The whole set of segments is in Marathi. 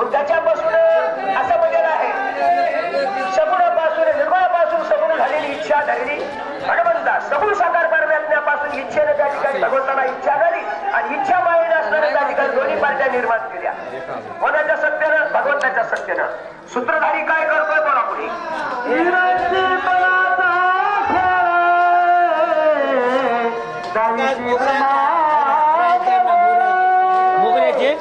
मग त्याच्यापासून असं म्हणजे आहे. सगुणापासून निर्गुणापासून सगुण झालेली इच्छा धरली भगवंता सगुण साकार परमात्म्यापासून इच्छेने त्या ठिकाणी भगवंताला इच्छा झाली आणि इच्छा मायेने असणाऱ्या त्या ठिकाणी दोन्ही पार्ट्या निर्माण केल्या. कोणाच्या सत्यानं भगवंताच्या सत्यानं. सूत्रधारी काय करतोय कोणापुढे पुढे. मोगऱ्याचे?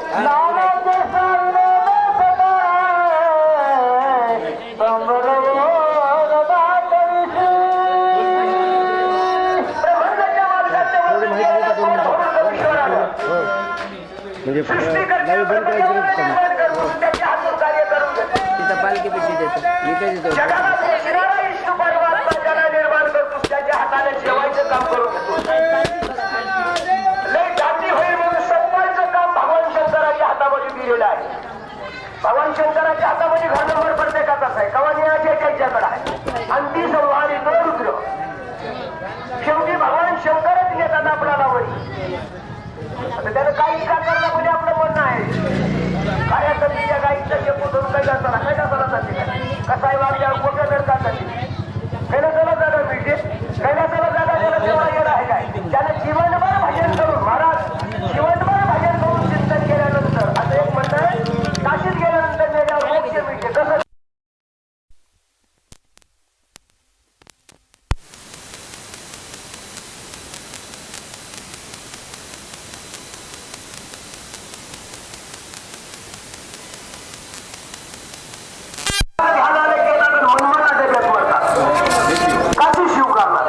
म्हणजे लाईव्ह बंद करायचं ब्रह्मांडाला नाही. निर्माण करून त्याच्या हातून कार्य करून घेतो. त्यानं काही का करणं म्हणजे programa